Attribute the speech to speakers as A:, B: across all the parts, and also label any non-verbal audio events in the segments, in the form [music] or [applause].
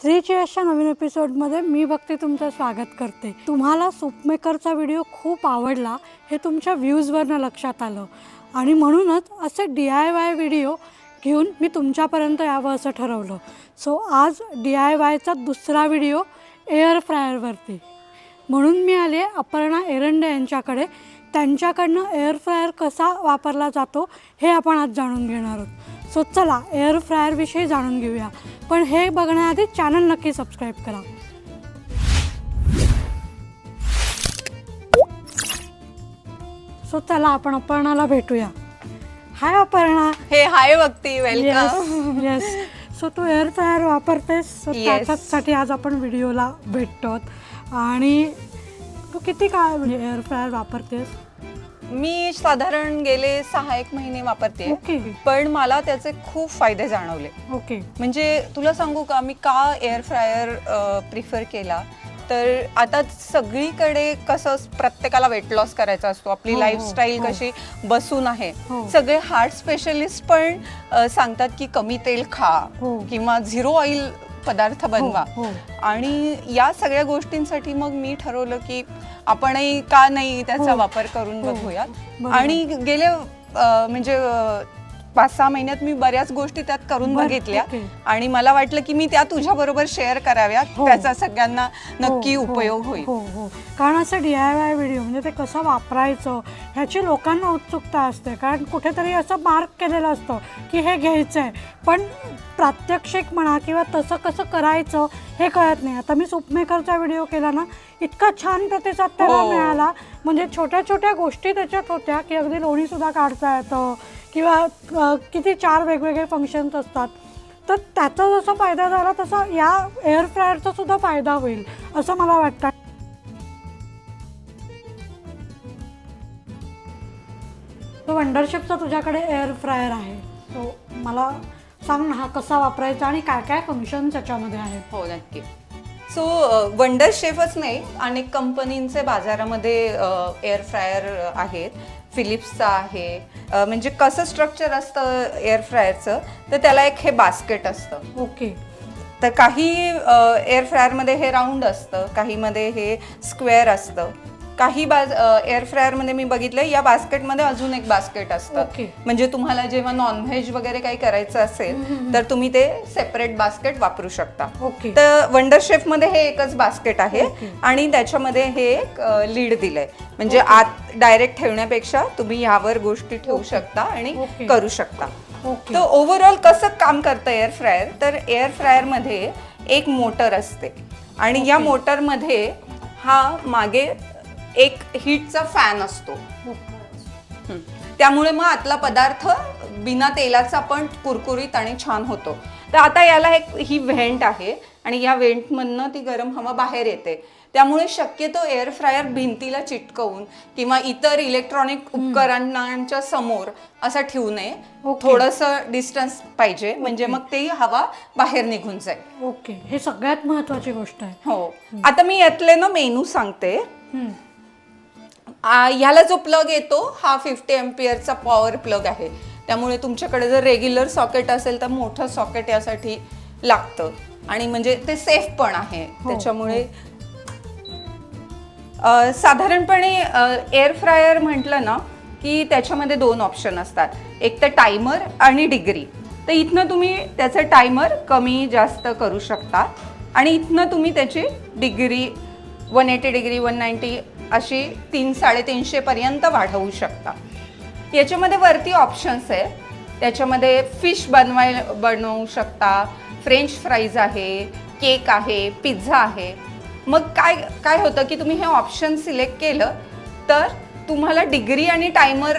A: Three चेअर्सच्या नवीन एपिसोडमध्ये मी भक्ती तुमचं स्वागत करते. तुम्हाला सुपमेकरचा व्हिडिओ खूप आवडला हे तुमच्या व्ह्यूजवरनं लक्षात आलं. आणि म्हणूनच असे डी आय वाय व्हिडिओ घेऊन मी तुमच्यापर्यंत यावं असं ठरवलं. सो आज डी आय वायचा दुसरा व्हिडिओ एअर फ्रायरवरती म्हणून मी आले अपर्णा एरंडे यांच्याकडे. त्यांच्याकडनं एअर फ्रायर कसा वापरला जातो हे आपण आज जाणून घेणार आहोत. सो चला एअर फ्रायरविषयी जाणून घेऊया. पण हे बघण्याआधी चॅनल नक्की सबस्क्राईब करा. सो चला आपण अपर्णाला भेटूया. Hi Aparna.
B: Hey hi Bhakti welcome
A: yes so तू एअर फ्रायर वापरतेस सो
B: Yes.
A: त्याच्याचसाठी आज आपण व्हिडिओला भेटतो आणि तू किती काळ म्हणजे एअर फ्रायर वापरतेस?
B: मी साधारण गेले सहा एक महिने वापरते.
A: ओके.
B: पण मला त्याचे खूप फायदे जाणवले.
A: ओके.
B: म्हणजे तुला सांगू का मी का एअर फ्रायर प्रिफर केला? तर आता सगळीकडे कसं प्रत्येकाला वेट लॉस करायचा असतो. आपली
A: हो, हो,
B: लाईफस्टाईल
A: हो.
B: कशी बसून आहे.
A: हो.
B: सगळे हार्ट स्पेशलिस्ट पण सांगतात की कमी तेल खा
A: हो.
B: किंवा झिरो ऑइल पदार्थ बनवा
A: हो
B: आणि या सगळ्या गोष्टींसाठी मग मी ठरवलं की आपणही का नाही त्याचा
A: हो.
B: वापर करून
A: हो.
B: बघूयात. आणि गेले अ, म्हणजे पाच सहा महिन्यात मी बऱ्याच गोष्टी त्यात करून
A: बर,
B: बघितल्या. आणि मला वाटलं की मी त्या तुझ्या बरोबर शेअर कराव्या.
A: हो.
B: त्याचा सगळ्यांना नक्की
A: हो, हो,
B: उपयोग होईल.
A: हो हो. कारण असं डी आय वाय व्हिडिओ म्हणजे ते कसं वापरायचं ह्याची लोकांना उत्सुकता असते. कारण कुठेतरी असं मार्क केलेलं असतं की हे घ्यायचं आहे पण प्रात्यक्षिक म्हणा किंवा तसं कसं करायचं हे कळत नाही. आता मी सुपमेकरचा व्हिडिओ केला ना इतका छान प्रतिसाद त्याला
B: हो.
A: मिळाला. म्हणजे छोट्या छोट्या गोष्टी त्याच्यात होत्या की अगदी लोणीसुद्धा काढता येतं. किंवा किती चार वेगवेगळे फंक्शन्स असतात तर त्याचा जसा फायदा झाला तसा या एअर फ्रायरचा सुद्धा फायदा होईल असं मला वाटतं. तो वंडरशिपचा तुझ्याकडे एअर फ्रायर आहे. तो मला सांग ना हा कसा वापरायचा आणि काय काय फंक्शन त्याच्यामध्ये आहेत.
B: हो नक्की. सो वंडर शेफच नाही अनेक कंपनींचे बाजारामध्ये एअर फ्रायर आहेत. फिलिप्सचा आहे. म्हणजे कसं स्ट्रक्चर असतं एअर फ्रायरचं तर त्याला एक हे बास्केट असतं.
A: ओके.
B: तर काही एअर फ्रायरमध्ये हे राऊंड असतं काहीमध्ये हे स्क्वेअर असतं. काही बाज एअर फ्रायरमध्ये मी बघितलं या बास्केटमध्ये अजून एक बास्केट असतं.
A: ओके.
B: म्हणजे तुम्हाला जेव्हा नॉनव्हेज वगैरे काही करायचं असेल तर तुम्ही ते सेपरेट बास्केट वापरू शकता.
A: ओके.
B: तर वंडर शेफमध्ये हे एकच बास्केट आहे. आणि त्याच्यामध्ये हे एक लीड दिलंय. म्हणजे आत डायरेक्ट ठेवण्यापेक्षा तुम्ही ह्यावर गोष्टी ठेवू शकता आणि
A: ओके.
B: करू शकता.
A: ओके.
B: तर ओव्हरऑल कसं काम करतं एअर फ्रायर तर एअर फ्रायरमध्ये एक मोटर असते. आणि या मोटरमध्ये हा मागे एक हीटचा फॅन असतो. त्यामुळे मग आतला पदार्थ बिना तेलाचा पण कुरकुरीत आणि छान होतो. तर आता याला एक ही व्हेंट आहे आणि या व्हेंटमधनं ती गरम हवा बाहेर येते. त्यामुळे शक्यतो एअर फ्रायर भिंतीला चिटकवून किंवा इतर इलेक्ट्रॉनिक उपकरणांच्या समोर असं ठेवू नये. थोडंसं डिस्टन्स पाहिजे. म्हणजे मग ते हवा बाहेर निघून जाईल.
A: ओके. हे सगळ्यात महत्वाची गोष्ट आहे.
B: हो. आता मी यातले ना मेनू सांगते. ह्याला जो प्लग येतो हा फिफ्टी एम्पियरचा पॉवर प्लग आहे. त्यामुळे तुमच्याकडे जर रेग्युलर सॉकेट असेल तर मोठं सॉकेट यासाठी लागतं. आणि म्हणजे ते सेफ पण आहे.
A: हो,
B: त्याच्यामुळे अ, साधारणपणे एअर फ्रायर म्हटलं ना की त्याच्यामध्ये दोन ऑप्शन असतात. एक तर टायमर आणि डिग्री तर इथनं तुम्ही त्याचं टायमर कमी जास्त करू शकता. आणि इथनं तुम्ही त्याची degree one eighty degree one ninety अशी तीन साडेतीनशेपर्यंत वाढवू शकता. याच्यामध्ये वरती ऑप्शन्स आहे. त्याच्यामध्ये फिश बनवाय बनवू शकता. फ्रेंच फ्राईज आहे केक आहे पिझ्झा आहे. मग काय काय होतं की तुम्ही हे ऑप्शन सिलेक्ट केलं तर तुम्हाला डिग्री आणि टायमर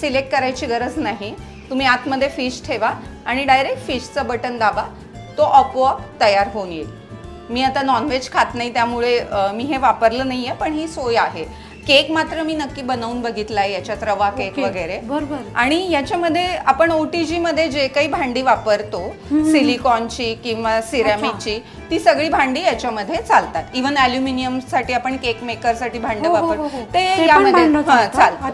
B: सिलेक्ट करायची गरज नाही. तुम्ही आतमध्ये फिश ठेवा आणि डायरेक्ट फिशचं बटन दाबा. तो आपोआप तयार होऊन येईल. मी आता नॉनव्हेज खात नाही त्यामुळे मी हे वापरलं नाही आहे पण ही सोय आहे. केक मात्र मी नक्की बनवून बघितला आहे याच्यात रवा केक. वगैरे.
A: बरोबर.
B: आणि याच्यामध्ये आपण ओटीजी मध्ये जे काही भांडी वापरतो सिलिकॉनची किंवा सिरॅमिकची ती सगळी भांडी याच्यामध्ये चालतात. इव्हन अल्युमिनियमसाठी आपण केक मेकरसाठी भांड
A: हो, हो,
B: वापरतो
A: हो.
B: ते यामध्ये
A: चालतात?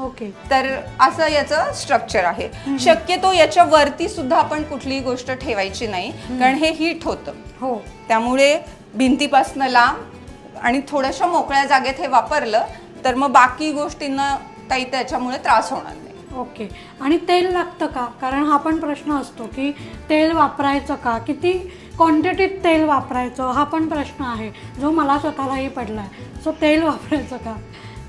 A: ओके.
B: तर असं याचं स्ट्रक्चर आहे. शक्यतो याच्या वरती सुद्धा आपण कुठलीही गोष्ट ठेवायची नाही कारण हे हीट होतं.
A: हो.
B: त्यामुळे भिंतीपासनं लांब आणि थोड्याशा मोकळ्या जागेत हे वापरलं तर मग बाकी गोष्टींना काही त्याच्यामुळे त्रास होणार नाही.
A: ओके. आणि तेल लागतं का? कारण हा पण प्रश्न असतो की तेल वापरायचं का? किती क्वांटिटीत तेल वापरायचं? हा पण प्रश्न आहे. जो मला स्वतःलाही पडला आहे सो तेल वापरायचं का?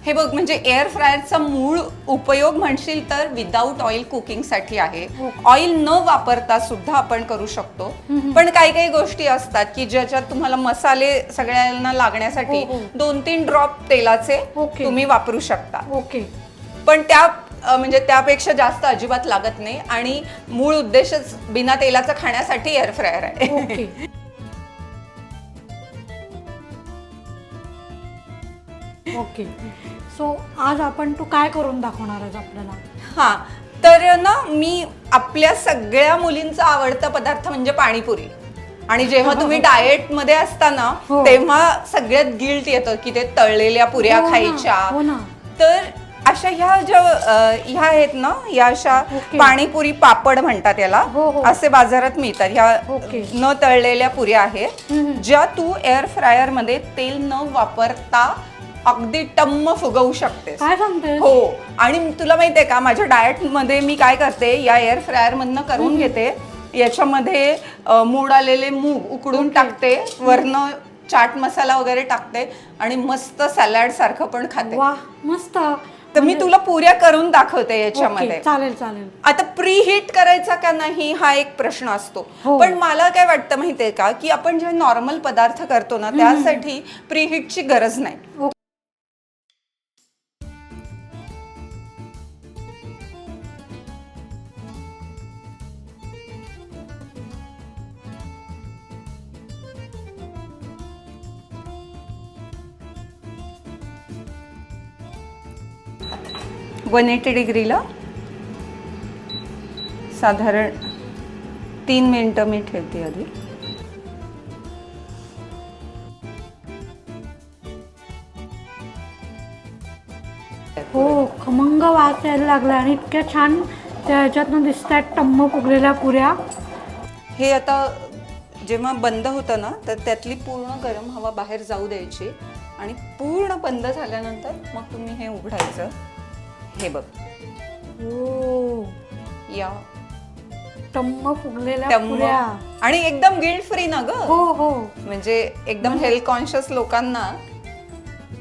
B: हे बघ म्हणजे एअर फ्रायरचा मूळ उपयोग म्हणशील तर विदाऊट ऑइल कुकिंगसाठी आहे.
A: हो.
B: ऑइल न वापरता सुद्धा आपण करू शकतो. पण काही काही गोष्टी असतात की ज्याच्यात तुम्हाला मसाले सगळ्यांना लागण्यासाठी
A: हो, हो.
B: दोन तीन ड्रॉप तेलाचे. तुम्ही वापरू शकता.
A: ओके.
B: पण त्या म्हणजे त्यापेक्षा जास्त अजिबात लागत नाही आणि मूळ उद्देशच बिना तेलाचं खाण्यासाठी एअर फ्रायर आहे.
A: ओके सो आज आपण तू काय करून दाखवणार आहेस आपल्याला
B: हा तर ना मी आपल्या सगळ्या मुलींचा आवडता पदार्थ म्हणजे पाणीपुरी आणि जेव्हा [laughs] तुम्ही डाएटमध्ये असताना
A: हो.
B: तेव्हा सगळ्यात गिल्ट येतं की ते तळलेल्या पुऱ्या
A: हो ना,
B: खायच्या
A: हो ना.
B: तर अशा ह्या ज्या अ, ह्या आहेत ना या अशा
A: ओके.
B: पाणीपुरी पापड म्हणतात याला
A: हो, हो.
B: असे बाजारात मिळतात ह्या
A: ओके.
B: न तळलेल्या पुऱ्या आहेत
A: हम्म.
B: ज्या तू एअर फ्रायरमध्ये तेल न वापरता अगदी टम्म फुगवू शकतेस.
A: काय सांगतेस?
B: हो. आणि तुला माहितीये का माझ्या डाएटमध्ये मी काय करते या एअर फ्रायर मधनं करून घेते. याच्यामध्ये मूड आलेले मूग उकडून टाकते वरनं चाट मसाला वगैरे टाकते आणि मस्त सॅलड सारखं पण खाते.
A: वा मस्त.
B: तर मी तुला पुऱ्या करून दाखवते याच्यामध्ये.
A: चालेल चालेल.
B: आता प्री हीट करायचा का नाही हा एक प्रश्न असतो.
A: हो.
B: पण मला काय वाटतं माहितीये का की आपण जे नॉर्मल पदार्थ करतो ना त्यासाठी प्री हीटची गरज नाही. वन एटी डिग्रीला. साधारण तीन मिनटं मी ठेवते आधी.
A: हो खमंग वास यायला लागला आणि इतक्या छान त्या ह्याच्यातनं दिसत आहेत टम्म फुगलेल्या पुऱ्या.
B: हे आता जेव्हा बंद होतं ना तर त्यातली पूर्ण गरम हवा बाहेर जाऊ द्यायची आणि पूर्ण बंद झाल्यानंतर मग तुम्ही हे उघडायचं. हे बघ. या.
A: टम्म फुगलेल्या
B: टम्म.
A: पुऱ्या.
B: आणि एकदम गिल्ट फ्री ना ग?
A: हो हो.
B: म्हणजे एकदम हेल्थ कॉन्शियस लोकांना.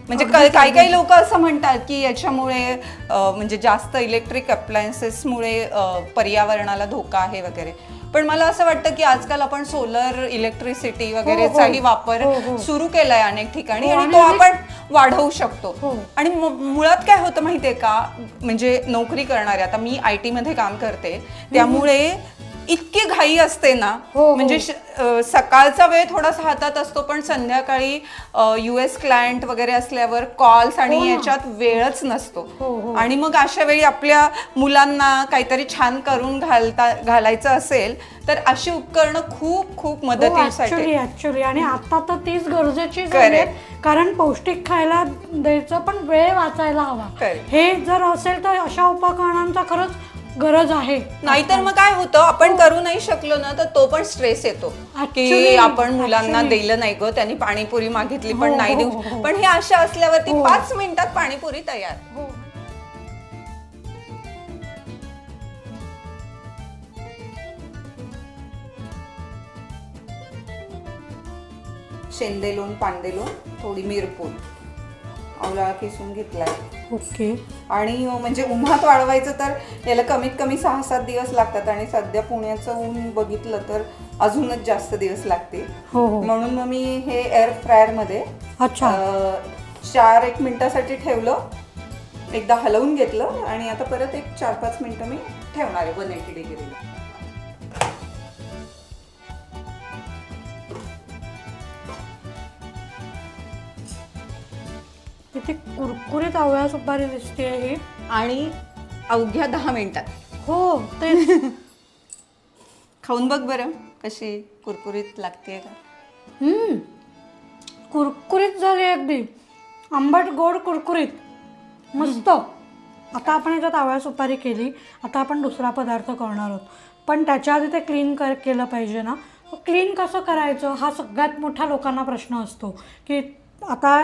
B: म्हणजे क- काही काही लोक असं म्हणतात की याच्यामुळे अं, म्हणजे जास्त इलेक्ट्रिक अप्लायन्सेसमुळे पर्यावरणाला धोका आहे वगैरे. पण मला असं वाटतं की आजकाल आपण सोलर इलेक्ट्रिसिटी वगैरेचाही वापर
A: हो, हो.
B: सुरू केलाय अनेक ठिकाणी
A: हो,
B: आणि
A: आणि
B: तो
A: अनेक-
B: आपण वाढवू शकतो
A: हो.
B: आणि मु- मुळात काय होतं माहितीये का म्हणजे नोकरी करणारे आता मी आय टी मध्ये काम करते त्यामुळे इतकी घाई असते ना
A: हो, हो.
B: म्हणजे श- अ, सकाळचा वेळ थोडासा हातात असतो पण संध्याकाळी यू एस क्लायंट वगैरे असल्यावर कॉल्स आणि
A: हो.
B: याच्यात वेळच नसतो
A: हो, हो.
B: आणि मग अशा वेळी आपल्या मुलांना काहीतरी छान करून घालता घालायचं असेल तर अशी उपकरणं खूप खूप मदतीसाठी
A: ऍक्च्युली ऍक्च्युली आणि आता तर तीच गरजेची झाली. कारण पौष्टिक खायला द्यायचं पण वेळ वाचायला हवा
B: Correct.
A: हे जर असेल तर अशा उपकरणांचा खरंच गरज आहे.
B: नाहीतर मग काय होतं? आपण करू नाही शकलो ना तर तो पण स्ट्रेस येतो. की
A: Actually,
B: आपण मुलांना
A: actually.
B: दिलं नाही ग त्यांनी पाणीपुरी मागितली पण
A: हो,
B: नाही
A: हो,
B: देऊ.
A: हो.
B: पण हे अशा असल्यावरती
A: हो.
B: पाच मिनिटात पाणीपुरी तयार.
A: हो.
B: शेंदे लोण पांदे लोण थोडी मिरपूड. आवळा किसून घेतलाय.
A: ओके.
B: आणि म्हणजे उन्हात वाळवायचं तर याला कमीत कमी सहा सात दिवस लागतात आणि सध्या पुण्याचं ऊन बघितलं तर अजूनच जास्त दिवस लागतील
A: हो हो.
B: म्हणून मग मी हे एअर फ्रायरमध्ये
A: अच्छा.
B: चार एक मिनिटासाठी ठेवलं. एकदा हलवून घेतलं आणि आता परत एक चार पाच मिनिटं मी ठेवणार आहे वन एटी डिग्रीला.
A: किती कुरकुरीत आवळ्या सुपारी दिसते ही.
B: आणि अवघ्या दहा मिनिटात.
A: हो तेच. [laughs]
B: खाऊन बघ बरं कशी कुरकुरीत लागते का.
A: हम्म. कुरकुरीत झाली अगदी. आंबट गोड कुरकुरीत. मस्त. आता आपण याच्यात आवळा सुपारी केली. आता आपण दुसरा पदार्थ करणार आहोत. पण त्याच्या आधी ते क्लीन कर केलं पाहिजे ना. क्लीन कसं करायचं? हा सगळ्यात मोठा लोकांना प्रश्न असतो की आता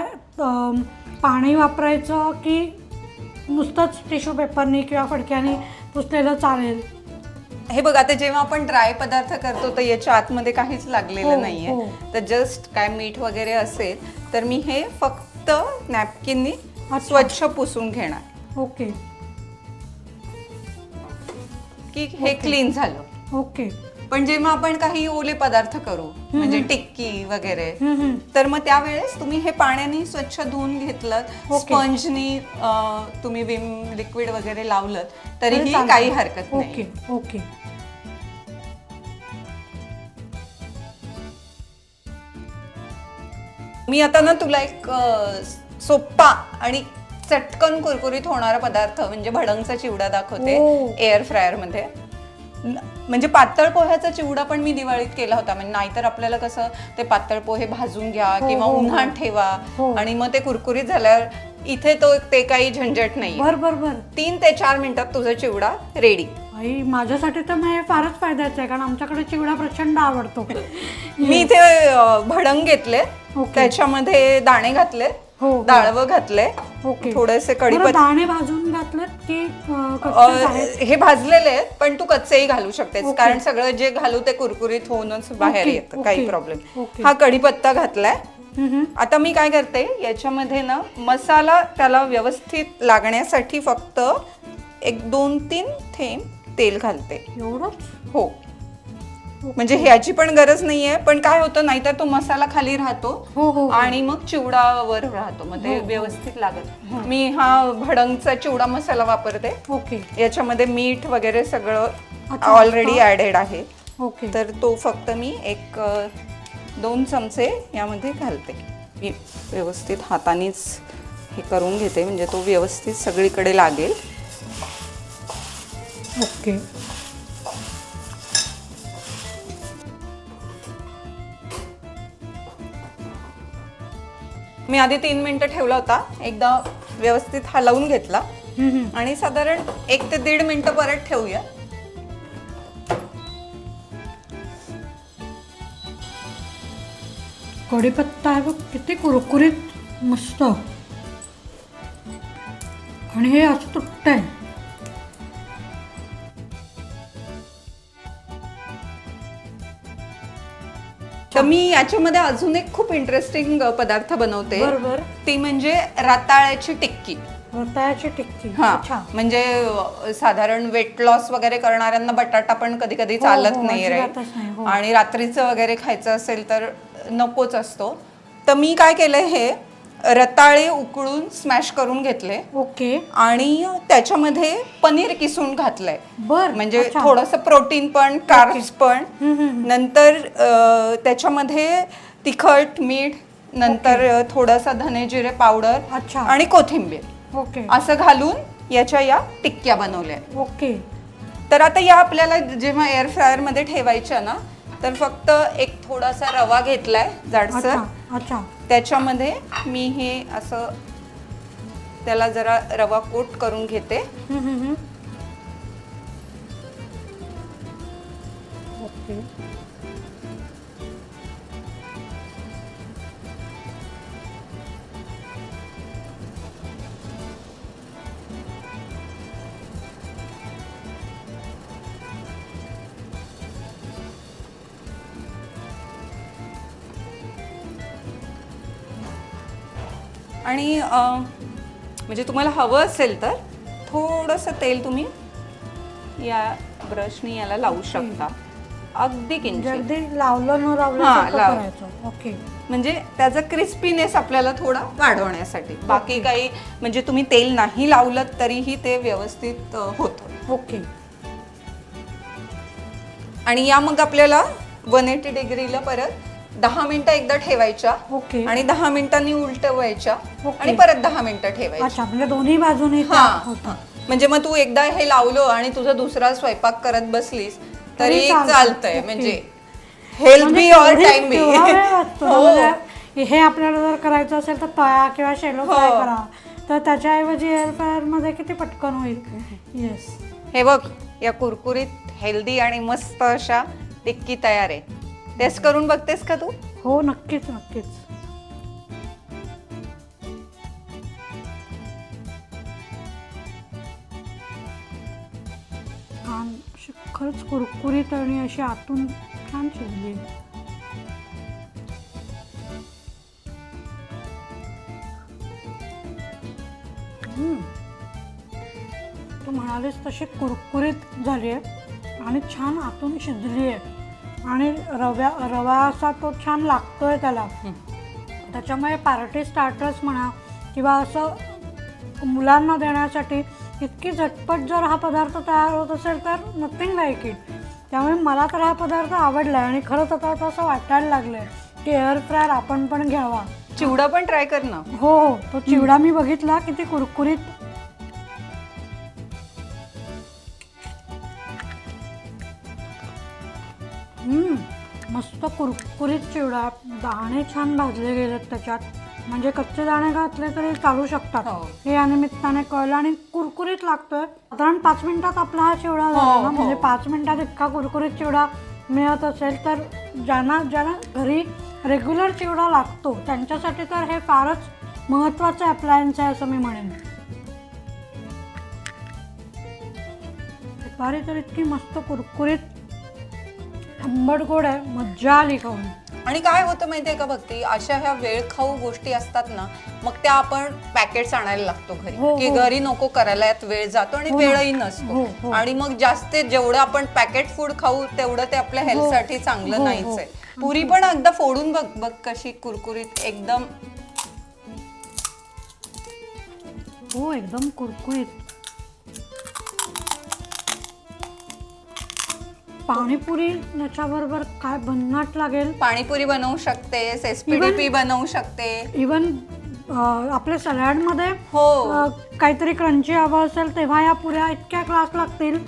A: पाणी वापरायचं की नुसतंच टिश्यू पेपरनी किंवा फडक्याने पुसलेलं चालेल?
B: हे बघ आता जेव्हा आपण ड्राय पदार्थ करतो तर याच्या आतमध्ये काहीच
A: हो,
B: लागलेलं नाहीये.
A: हो.
B: तर जस्ट काय मीठ वगैरे असेल तर मी हे फक्त नॅपकिननी. स्वच्छ पुसून घेणार.
A: ओके.
B: की हे क्लीन झालं.
A: ओके.
B: पण जेव्हा आपण काही ओले पदार्थ करू म्हणजे टिक्की वगैरे. तर मग त्यावेळेस तुम्ही हे पाण्याने स्वच्छ धुवून घेतलं. स्पंजनी तुम्ही विम लिक्विड वगैरे लावलं तरीही. काही हरकत नाही
A: ओके ओके
B: मी आता ना तुला एक सोप्पा आणि चटकन कुरकुरीत होणारा पदार्थ म्हणजे भडंगचा चिवडा दाखवते. एअर फ्रायरमध्ये म्हणजे पातळ पोह्याचा चिवडा पण मी दिवाळीत केला होता. म्हणजे नाहीतर आपल्याला कसं ते पातळ पोहे भाजून घ्या
A: हो,
B: किंवा
A: हो, हो.
B: उन्हात ठेवा
A: हो.
B: आणि मग ते कुरकुरीत झाल्यावर इथे तो ते काही झंझट नाही.
A: बर बर बर.
B: तीन ते चार मिनिटात तुझा चिवडा रेडी
A: आई माझ्यासाठी तर मग हे फारच फायद्याचं आहे कारण आमच्याकडे चिवडा प्रचंड आवडतो. [laughs]
B: मी इथे अ, भडंग घेतले.
A: ओके.
B: त्याच्यामध्ये दाणे घातले.
A: हो, हो.
B: डाळवं घातले
A: ओके
B: थोडेसे
A: बरं,
B: कढीपत्ता
A: दाणे भाजून घातलेत की अं,
B: अ,
A: कच्चेच आहेत?
B: हे भाजलेले आहेत पण तू कच्चेही घालू शकतेस
A: ओके.
B: कारण सगळं जे घालू ते कुरकुरीत होऊनच बाहेर
A: ओके,
B: येतं
A: ओके,
B: काही प्रॉब्लेम. हा कढीपत्ता घातलाय
A: हम्म.
B: आता मी काय करते याच्यामध्ये ना मसाला त्याला व्यवस्थित लागण्यासाठी फक्त एक दोन तीन थेंब तेल घालते
A: एवढंच
B: हो म्हणजे ह्याची पण गरज नाहीये पण काय होतं नाहीतर तो मसाला खाली राहतो
A: हो हो
B: आणि मग चिवडा वर राहतो मग ते व्यवस्थित लागत. मी हा भडंगचा चिवडा मसाला वापरते.
A: ओके.
B: याच्यामध्ये मीठ वगैरे सगळं
A: अच्छा,
B: ऑलरेडी ऍडेड आहे.
A: ओके.
B: तर तो फक्त मी एक अ, दोन चमचे यामध्ये घालते. मी व्यवस्थित हातानेच हे करून घेते म्हणजे तो व्यवस्थित सगळीकडे लागेल.
A: ओके.
B: मी आधी तीन मिनिटं ठेवला होता. एकदा व्यवस्थित हलवून घेतला. आणि साधारण एक ते दीड मिनिटं परत ठेवूया.
A: कढीपत्ता आहे बघ किती कुरकुरीत मस्त. आणि हे असं तुटतंय
B: तर मी याच्यामध्ये अजून एक खूप इंटरेस्टिंग पदार्थ बनवते.
A: बरोबर.
B: ती म्हणजे रताळ्याची टिक्की.
A: रताळ्याची टिक्की.
B: हा.
A: अच्छा.
B: म्हणजे अ, साधारण वेट लॉस वगैरे करणाऱ्यांना बटाटा पण कधी कधी
A: हो,
B: चालत
A: हो,
B: नाही रे
A: अजिबातच नाही, हो.
B: आणि रात्रीचं वगैरे खायचं असेल तर नकोच असतो. तर मी काय केलंय हे रताळे उकळून स्मॅश करून घेतले.
A: ओके.
B: आणि त्याच्यामध्ये पनीर किसून घातलंय.
A: बर
B: म्हणजे
A: अच्छा.
B: थोडंसं प्रोटीन पण कार्ब्स पण. नंतर अ, त्याच्यामध्ये तिखट मीठ नंतर अ, थोडासा धने जिरे पावडर
A: अच्छा.
B: आणि कोथिंबीर.
A: ओके.
B: असं घालून याच्या या टिक्क्या बनवल्या.
A: ओके.
B: तर आता या आपल्याला जेव्हा एअर फ्रायरमध्ये ठेवायच्या ना तर फक्त एक थोडासा रवा घेतलाय जाडसर.
A: अच्छा अच्छा.
B: त्याच्यामध्ये मी हे असं त्याला जरा रवा कोट करून घेते.
A: ओके.
B: आणि म्हणजे तुम्हाला हवं असेल तर थोडंसं तेल तुम्ही या ब्रशनी याला लावू शकता. अगदी किंचित.
A: अगदी लावलं न लावलं
B: हा,
A: सारखं
B: लाव.
A: करायचं. ओके.
B: म्हणजे त्याचा क्रिस्पीनेस आपल्याला थोडा वाढवण्यासाठी. बाकी काही म्हणजे तुम्ही तेल नाही लावलं तरीही ते व्यवस्थित अं, होतं.
A: ओके.
B: आणि या मग आपल्याला वन एटी डिग्रीला परत दहा मिनिटं एकदा ठेवायच्या
A: ओके
B: आणि दहा मिनिटांनी उलटवायच्या
A: ओके.
B: आणि परत दहा मिनिटं ठेवायच्या
A: अच्छा म्हणजे दोन्ही बाजूने
B: हा. हा. म्हणजे मग तू एकदा हे लावलं आणि तुझा दुसरा स्वयंपाक करत बसलीस
A: तरी
B: तरी
A: चालतं.
B: चालतंय
A: ओके.
B: म्हणजे हेल्थ
A: म्हणजे
B: बी ऑर
A: तेवढी-
B: टाइम बी
A: तेवढा वेळ वाचतो ना.
B: हो
A: म्हणजे हे आपल्याला जर करायचं असेल तर तळा किंवा शेलो फ्राय
B: हो.
A: करा तर त्याच्याऐवजी एअर फ्रायरमध्ये किती पटकन होईल येस
B: हे बघ या कुरकुरीत हेल्दी आणि मस्त अशा टिक्की तयार आहे टेस्ट करून बघतेस का तू?
A: हो नक्कीच नक्कीच. छान अशी खरंच कुरकुरीत आणि अशी आतून छान शिजली. हम्म. तू म्हणालीस तशी कुरकुरीत झाली आहे आणि छान आतून शिजली आहे. आणि रव्या रवा असा तो छान लागतोय त्याला. त्याच्यामुळे पार्टी स्टार्टर्स म्हणा किंवा असं मुलांना देण्यासाठी इतकी झटपट जर हा पदार्थ तयार होत असेल तर नथिंग लाईक इट त्यामुळे मला तर हा पदार्थ आवडला आहे आणि खरंच आता आता असं वाटायला लागलं आहे की एअर फ्रायर आपण पण घ्यावा.
B: चिवडा पण ट्राय कर ना.
A: हो हो. तो चिवडा मी बघितला किती कुरकुरीत मस्त कुरकुरीत चिवडा. दाणे छान भाजले गेलेत त्याच्यात. म्हणजे कच्चे दाणे घातले तरी चालू शकतात.
B: हो.
A: हे या निमित्ताने कळलं आणि कुरकुरीत लागतोय. साधारण पाच मिनिटात आपला हा चिवडा झाला ना?
B: हो.
A: म्हणजे पाच मिनिटात इतका कुरकुरीत चिवडा मिळत असेल तर ज्यांना ज्यांना घरी रेग्युलर चिवडा लागतो त्यांच्यासाठी तर हे फारच महत्त्वाचं अप्लायन्स आहे असं मी म्हणेन. दुपारी तर इतकी मस्त कुरकुरीत आंबट गोड आहे मज्जा आली खाऊन
B: आणि काय होतं माहितीये का भक्ती अशा ह्या वेळ खाऊ गोष्टी असतात ना मग त्या आपण पॅकेट्स आणायला लागतो घरी
A: हो,
B: की
A: हो.
B: घरी नको करायला यात वेळ जातो आणि
A: हो ना.
B: वेळही
A: हो,
B: नसतो
A: हो.
B: आणि मग जास्त जेवढं आपण पॅकेट फूड खाऊ तेवढं ते आपल्या हेल्थसाठी चांगलं
A: हो,
B: नाहीच
A: हो.
B: आहे पुरी पण एकदा फोडून बघ बघ कशी कुरकुरीत एकदम
A: हो एकदम कुरकुरीत पाणीपुरी याच्याबरोबर काय भन्नाट लागेल?
B: पाणीपुरी बनवू शकतेस एसपीडीपी बनवू शकते.
A: इवन आपल्या सॅलडमध्ये
B: हो.
A: अ, काहीतरी क्रंची हवं असेल तेव्हा या पुऱ्या इतक्या क्लास लागतील.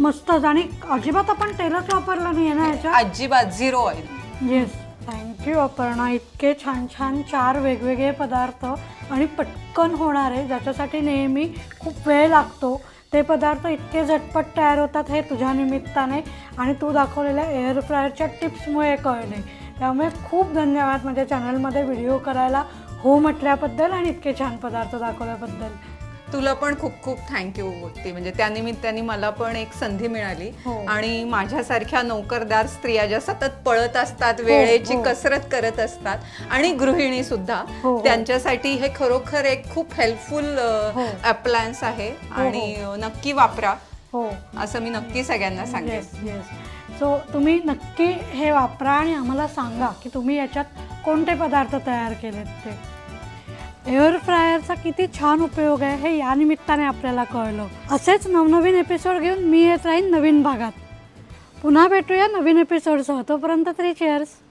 A: मस्तच आणि अजिबात आपण तेलच वापरलं नाही ना याच्यात?
B: अजिबात zero oil
A: yes thank you Aparna. इतके छान छान चार वेगवेगळे पदार्थ आणि पटकन होणारे ज्याच्यासाठी नेहमी खूप वेळ लागतो. ते पदार्थ इतके झटपट तयार होतात हे तुझ्या निमित्ताने आणि तू दाखवलेल्या एअर फ्रायरच्या टिप्समुळे कळले. त्यामुळे खूप धन्यवाद माझ्या चॅनलमध्ये व्हिडिओ करायला. हो म्हटल्याबद्दल आणि इतके छान पदार्थ दाखवल्याबद्दल.
B: तुला पण खूप खूप थँक्यू भक्ती म्हणजे त्यानिमित्ताने मला पण एक संधी मिळाली
A: हो.
B: आणि माझ्यासारख्या नौकरदार स्त्रिया ज्या सतत पळत असतात वेळेची
A: हो.
B: कसरत करत असतात आणि गृहिणी सुद्धा
A: हो, हो.
B: त्यांच्यासाठी हे खरोखर एक खूप हेल्पफुल
A: हो.
B: अप्लायन्स आहे आणि नक्की वापरा
A: हो
B: असं मी नक्की सगळ्यांना सांगेन
A: येस येस सो तुम्ही नक्की हे वापरा आणि आम्हाला सांगा की तुम्ही याच्यात कोणते पदार्थ तयार केलेत ते एअर फ्रायरचा किती छान उपयोग आहे हे या निमित्ताने आपल्याला कळलं. असेच नवनवीन एपिसोड घेऊन मी येत राहीन नवीन भागात. पुन्हा भेटूया नवीन एपिसोडसह तोपर्यंत तरी चेअर्स